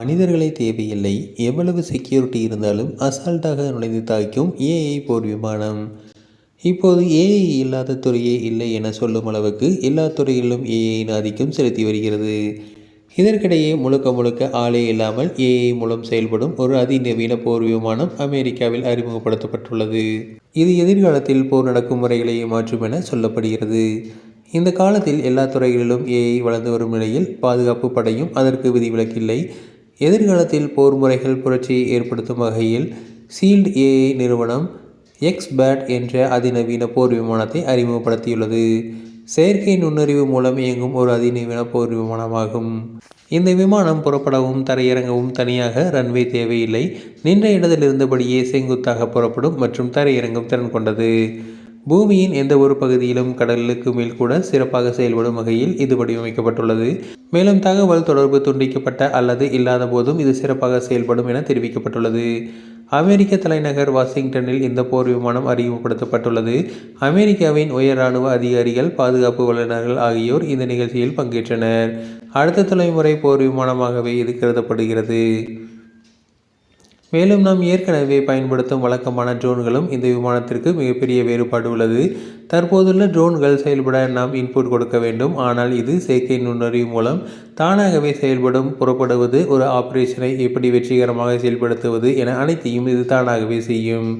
மனிதர்களே தேவையில்லை. எவ்வளவு செக்யூரிட்டி இருந்தாலும் அசால்ட்டாக நுழைந்து தாக்கும் ஏஐ போர் விமானம். இப்போது ஏஐ இல்லாத துறையே இல்லை என சொல்லும் அளவுக்கு எல்லா துறையிலும் ஏஐயின் ஆதிக்கம் செலுத்தி வருகிறது. இதற்கிடையே முழுக்க முழுக்க ஆளே இல்லாமல் ஏஐ மூலம் செயல்படும் ஒரு அதிநவீன போர் விமானம் அமெரிக்காவில் அறிமுகப்படுத்தப்பட்டுள்ளது. இது எதிர்காலத்தில் போர் நடக்கும் முறைகளையே மாற்றும் என சொல்லப்படுகிறது. இந்த காலத்தில் எல்லா துறைகளிலும் ஏஐ வளர்ந்து வரும் நிலையில் பாதுகாப்பு படையும் அதற்கு விதிவிலக்கில்லை. எதிர்காலத்தில் போர் முறைகள் புரட்சியை ஏற்படுத்தும் வகையில் சீல்டு ஏஐ நிறுவனம் எக்ஸ்பேட் என்ற அதிநவீன போர் விமானத்தை அறிமுகப்படுத்தியுள்ளது. செயற்கை நுண்ணறிவு மூலம் இயங்கும் ஒரு அதிநவீன போர் விமானமாகும். இந்த விமானம் புறப்படவும் தரையிறங்கவும் தனியாக ரன்வே தேவையில்லை. நின்ற இடத்தில் இருந்தபடியே செங்குத்தாக புறப்படும் மற்றும் தரையிறங்கும் திறன் கொண்டது. பூமியின் எந்த ஒரு பகுதியிலும் கடலுக்கு மேல் கூட சிறப்பாக செயல்படும் வகையில் இது வடிவமைக்கப்பட்டுள்ளது. மேலும் தகவல் தொடர்பு துண்டிக்கப்பட்ட அல்லது இல்லாத போதும் இது சிறப்பாக செயல்படும் என தெரிவிக்கப்பட்டுள்ளது. அமெரிக்க தலைநகர் வாஷிங்டனில் இந்த போர் விமானம் அறிமுகப்படுத்தப்பட்டுள்ளது. அமெரிக்காவின் உயர் இராணுவ அதிகாரிகள் பாதுகாப்பு வல்லுநர்கள் ஆகியோர் இந்த நிகழ்ச்சியில் பங்கேற்றனர். அடுத்த தலைமுறை போர் விமானமாகவே இது கருதப்படுகிறது. மேலும் நாம் ஏற்கனவே பயன்படுத்தும் வழக்கமான ட்ரோன்களும் இந்த விமானத்திற்கு மிகப்பெரிய வேறுபாடு உள்ளது. தற்போதுள்ள ட்ரோன்கள் செயல்பட நாம் இன்புட் கொடுக்க வேண்டும். ஆனால் இது செயற்கை நுண்ணறிவு மூலம் தானாகவே செயல்படும் புறப்படுவது ஒரு ஆபரேஷனை எப்படி வெற்றிகரமாக செயல்படுத்துவது என அனைத்தையும் இது தானாகவே செய்யும்.